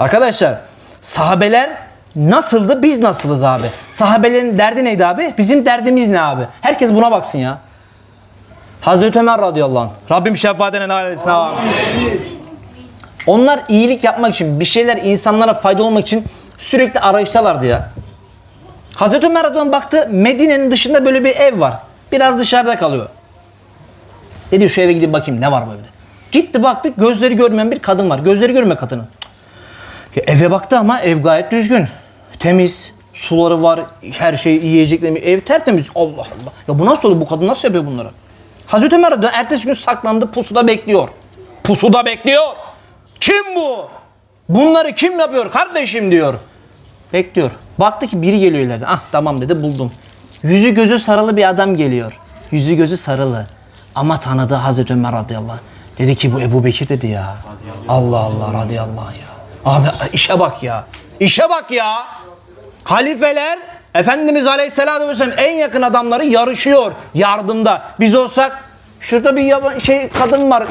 Arkadaşlar sahabeler nasıldı biz nasılız abi? Sahabelerin derdi neydi abi? Bizim derdimiz ne abi? Herkes buna baksın ya. Hazreti Ömer radıyallahu anh. Rabbim şefaatine nail etsin. Onlar iyilik yapmak için, bir şeyler insanlara faydalı olmak için sürekli arayıştalardı ya. Hazreti Ömer radıyallahu anh baktı Medine'nin dışında böyle bir ev var. Biraz dışarıda kalıyor. Dedi şu eve gidip bakayım ne var evde. Gitti baktı gözleri görmeyen bir kadın var. Gözleri görme kadının. Ya eve baktı ama ev gayet düzgün. Temiz. Suları var. Her şey yiyecekleri. Ev tertemiz. Allah Allah. Ya bu nasıl oluyor? Bu kadın nasıl yapıyor bunları? Hazreti Ömer ertesi gün saklandı. Pusuda bekliyor. Pusuda bekliyor. Kim bu? Bunları kim yapıyor kardeşim diyor. Bekliyor. Baktı ki biri geliyor ileriden. Ah tamam dedi buldum. Yüzü gözü sarılı bir adam geliyor. Yüzü gözü sarılı. Ama tanıdı Hazreti Ömer radıyallahu anh. Dedi ki bu Ebu Bekir dedi ya. Allah Allah radıyallahu anh ya. Abi işe bak ya. İşe bak ya. Halifeler Efendimiz Aleyhisselatü Vesselam en yakın adamları yarışıyor yardımda. Biz olsak şurada bir yaba- şey kadın var.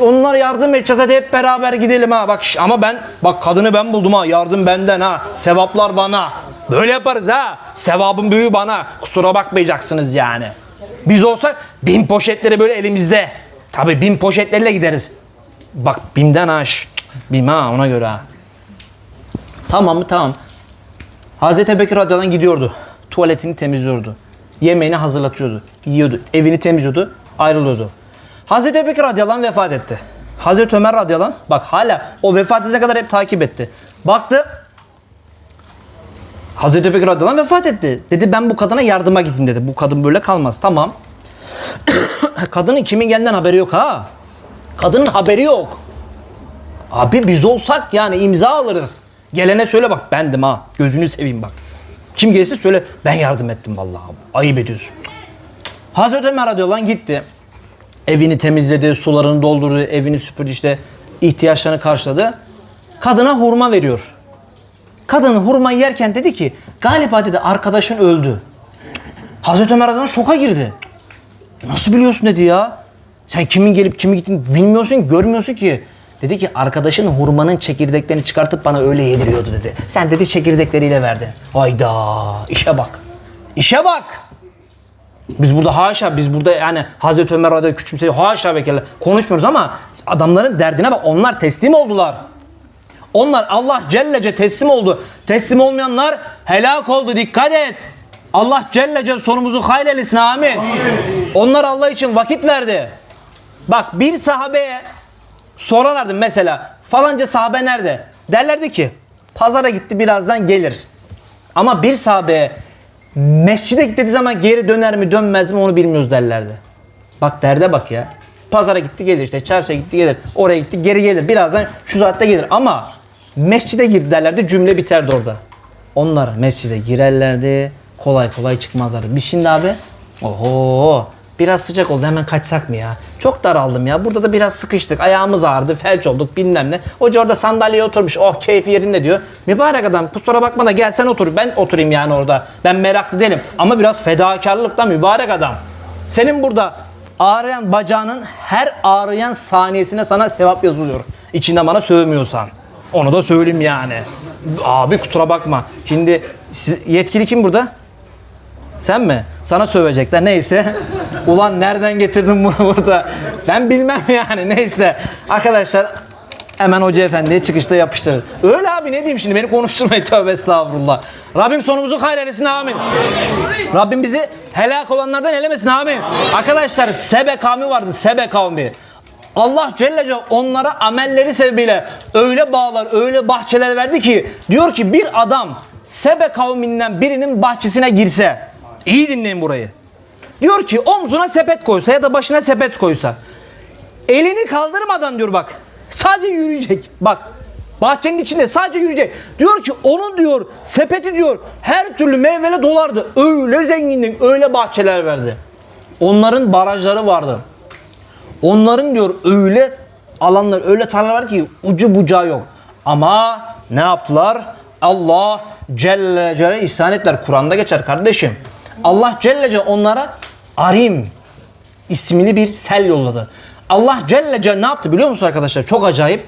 Onlara yardım edeceğiz hadi hep beraber gidelim ha. Bak ama ben bak kadını ben buldum ha. Yardım benden ha. Sevaplar bana. Böyle yaparız ha. Sevabın büyüğü bana. Kusura bakmayacaksınız yani. Biz olsak bin poşetleri böyle elimizde. Tabii bin poşetleriyle gideriz. Bak BİM'den ha. şşt, BİM ha ona göre ha. Tamam mı? Tamam. Hazreti Ebubekir radıyallahu gidiyordu. Tuvaletini temizliyordu. Yemeğini hazırlatıyordu. Yiyordu. Evini temizliyordu. Ayrılıyordu. Hazreti Ebubekir radıyallahu vefat etti. Hazreti Ömer radıyallahu bak hala o vefat edene kadar hep takip etti. Baktı Hazreti Ebubekir radıyallahu vefat etti. Dedi ben bu kadına yardıma gideyim dedi. Bu kadın böyle kalmaz. Tamam. Kadının kimin geldiğinden haberi yok ha. Kadının haberi yok. Abi biz olsak yani imza alırız. Gelene söyle bak bendim ha. Gözünü seveyim bak. Kim gelirse söyle ben yardım ettim vallahi. Ayıp ediyorsun. Hazreti Ömer radıyallahu gitti. Evini temizledi, sularını doldurdu, evini süpürdü işte ihtiyaçlarını karşıladı. Kadına hurma veriyor. Kadın hurmayı yerken dedi ki galiba dedi arkadaşın öldü. Hazreti Ömer radıyallahu şoka girdi. Nasıl biliyorsun dedi ya. Sen kimin gelip kimin gittiğini bilmiyorsun, görmüyorsun ki. Dedi ki arkadaşın hurmanın çekirdeklerini çıkartıp bana öyle yediriyordu dedi. Sen dedi çekirdekleriyle verdin. Hayda işe bak. İşe bak. Biz burada haşa biz burada yani Hazreti Ömer anh küçümseyi haşa kella konuşmuyoruz ama adamların derdine bak onlar teslim oldular. Onlar Allah Cellece teslim oldu. Teslim olmayanlar helak oldu. Dikkat et. Allah Cellece sonumuzu hayırlesin amin. Onlar Allah için vakit verdi. Bak bir sahabeye sorarlardı mesela falanca sahabe nerede? Derlerdi ki pazara gitti birazdan gelir. Ama bir sahabeye mescide gitti dediği zaman geri döner mi dönmez mi onu bilmiyoruz derlerdi. Bak derde bak ya. Pazara gitti gelir işte çarşıya gitti gelir. Oraya gitti geri gelir. Birazdan şu saatte gelir. Ama mescide girdi derlerdi cümle biterdi orada. Onlar mescide girerlerdi. Kolay kolay çıkmazlardı. Biz şimdi abi oho biraz sıcak oldu hemen kaçsak mı ya? Çok daraldım ya. Burada da biraz sıkıştık. Ayağımız ağrıdı. Felç olduk bilmem ne. Hoca orada sandalyeye oturmuş. Oh keyfi yerinde diyor. Mübarek adam kusura bakma da gel sen otur. Ben oturayım yani orada. Ben meraklı değilim. Ama biraz fedakarlıkla mübarek adam. Senin burada ağrıyan bacağının her ağrıyan saniyesine sana sevap yazılıyor. İçinde bana sövmüyorsan. Onu da söyleyeyim yani. Abi kusura bakma. Şimdi siz- yetkili kim burada? Sen mi? Sana sövecekler neyse. Ulan nereden getirdin bunu burada? Ben bilmem yani neyse. Arkadaşlar hemen Hoca Efendi'ye çıkışta yapıştırın. Öyle abi ne diyeyim şimdi beni konuşturmayın tövbe estağfurullah. Rabbim sonumuzu hayretsin amin. Rabbim bizi helak olanlardan elemesin amin. Arkadaşlar Sebe kavmi vardı Sebe kavmi. Allah Celle Celle onlara amelleri sebebiyle öyle bağlar, öyle bahçeler verdi ki diyor ki bir adam Sebe kavminden birinin bahçesine girse iyi dinleyin burayı. Diyor ki omzuna sepet koysa ya da başına sepet koysa elini kaldırmadan diyor bak sadece yürüyecek. Bak bahçenin içinde sadece yürüyecek. Diyor ki onun diyor sepeti diyor her türlü meyvele dolardı. Öyle zenginlik öyle bahçeler verdi. Onların barajları vardı. Onların diyor öyle alanlar öyle tarlalar var ki ucu bucağı yok. Ama ne yaptılar? Allah Celle Celle ihsan ettiler. Kur'an'da geçer kardeşim Allah Celle Celle onlara arim ismini bir sel yolladı. Allah Celle Celle ne yaptı biliyor musun arkadaşlar? Çok acayip.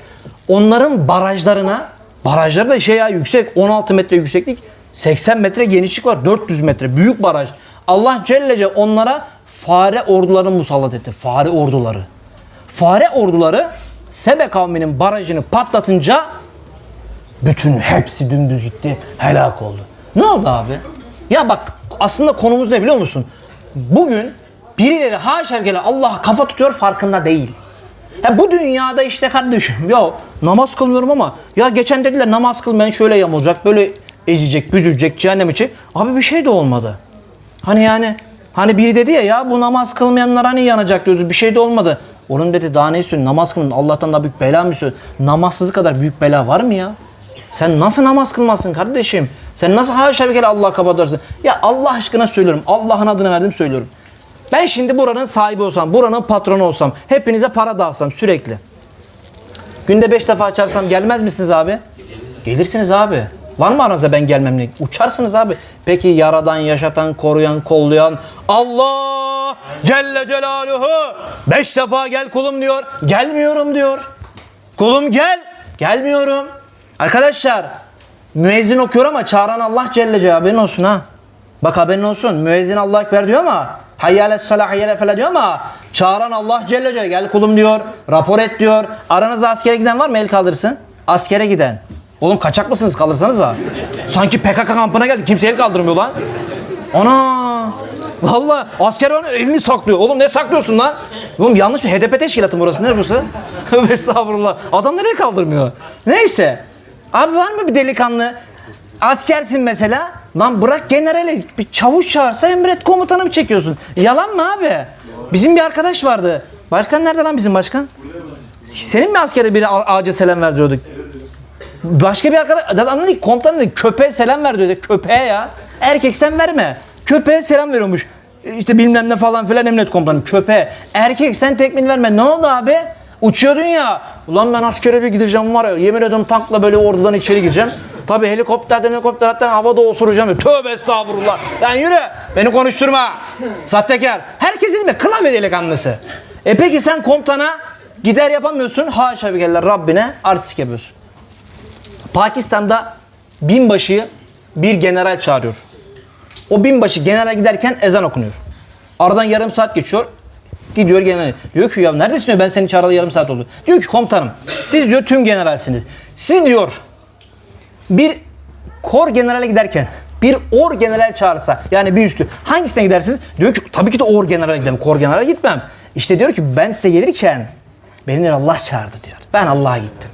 Onların barajlarına Barajları da şey ya yüksek 16 metre yükseklik 80 metre genişlik var 400 metre büyük baraj. Allah Celle Celle onlara fare orduları musallat etti. Fare orduları. Fare orduları Sebe kavminin barajını patlatınca bütün hepsi dümdüz gitti. Helak oldu. Ne oldu abi? Ya bak aslında konumuz ne biliyor musun? Bugün birileri kella Allah kafa tutuyor farkında değil. Ya bu dünyada işte kardeşim ya namaz kılmıyorum ama ya geçen dediler namaz kılmayan şöyle yamulacak böyle ezecek büzülecek cehennem içi. Abi bir şey de olmadı. Hani yani hani biri dedi ya ya bu namaz kılmayanlar hani yanacak diyordu bir şey de olmadı. Onun dedi daha ne istiyorsun namaz kılın Allah'tan daha büyük bela mı istiyorsun? Namazsızlık kadar büyük bela var mı ya? Sen nasıl namaz kılmazsın kardeşim? Sen nasıl haşa bir kere Allah'a kapatırsın? Ya Allah aşkına söylüyorum. Allah'ın adını verdim söylüyorum. Ben şimdi buranın sahibi olsam, buranın patronu olsam, hepinize para dağıtsam sürekli. Günde beş defa açarsam gelmez misiniz abi? Gelirsiniz abi. Var mı aranızda ben gelmem diye? Uçarsınız abi. Peki yaradan, yaşatan, koruyan, kollayan Allah Celle Celaluhu beş defa gel kulum diyor. Gelmiyorum diyor. Kulum gel. Gelmiyorum. Arkadaşlar müezzin okuyor ama çağıran Allah Celle Celaluhu haberin olsun ha. Bak haberin olsun. Müezzin Allah Ekber diyor ama hayyale salah hayyale fela diyor ama çağıran Allah Celle Celaluhu gel kulum diyor. Rapor et diyor. Aranızda askere giden var mı? El kaldırsın. Askere giden. Oğlum kaçak mısınız kaldırsanız da. Sanki PKK kampına geldi. Kimse el kaldırmıyor lan. Ana! Vallahi asker onu elini saklıyor. Oğlum ne saklıyorsun lan? Oğlum yanlış mı? HDP teşkilatı mı burası? Ne burası? Estağfurullah. Adam nereye kaldırmıyor? Neyse. Abi var mı bir delikanlı? Askersin mesela. Lan bırak generale bir çavuş çağırsa emret komutanı çekiyorsun. Yalan mı abi? Bizim bir arkadaş vardı. Başkan nerede lan bizim başkan? Senin mi askere biri ağaca selam verdiriyorduk? Başka bir arkadaş, anladın mı? Komutan dedi köpeğe selam ver diyor. Köpeğe ya. Erkek sen verme. Köpeğe selam veriyormuş. İşte bilmem ne falan filan emniyet komutanı. Köpeğe. Erkek sen tekmin verme. Ne oldu abi? Uçuyordun ya. Ulan ben askere bir gideceğim var ya. Yemin ediyorum tankla böyle ordudan içeri gireceğim. Tabi helikopterden helikopterden havada osuracağım. Tövbe estağfurullah. Lan yürü. Beni konuşturma. Sahtekar. Herkes değil mi? Klavye delikanlısı. E peki sen komutana gider yapamıyorsun. Haşa bir kere Rabbine artistik yapıyorsun. Pakistan'da binbaşıyı bir general çağırıyor. O binbaşı general giderken ezan okunuyor. Aradan yarım saat geçiyor. Gidiyor general. Diyor ki ya neredesin diyor ben seni çağıralı yarım saat oldu. Diyor ki komutanım siz diyor tüm generalsiniz. Siz diyor bir kor generale giderken bir or general çağırsa yani bir üstü hangisine gidersiniz? Diyor ki tabii ki de or generale giderim. Kor generale gitmem. İşte diyor ki ben size gelirken beni diyor Allah çağırdı diyor. Ben Allah'a gittim.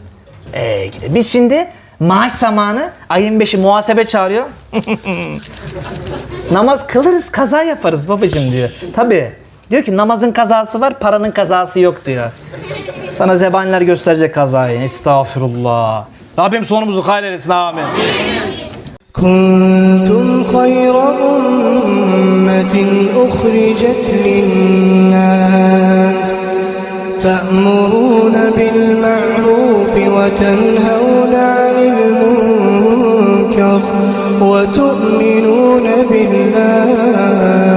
Ee gidelim. Biz şimdi maaş zamanı ayın beşi muhasebe çağırıyor. Namaz kılırız kaza yaparız babacığım diyor. Tabii. Diyor ki namazın kazası var paranın kazası yok diyor. Sana zebaniler gösterecek kazayı. Estağfurullah. Rabbim sonumuzu hayır eylesin amin. كنتم خير أمة أخرجت للناس تأمرون بالمعروف وتنهون عن المنكر وتؤمنون بالله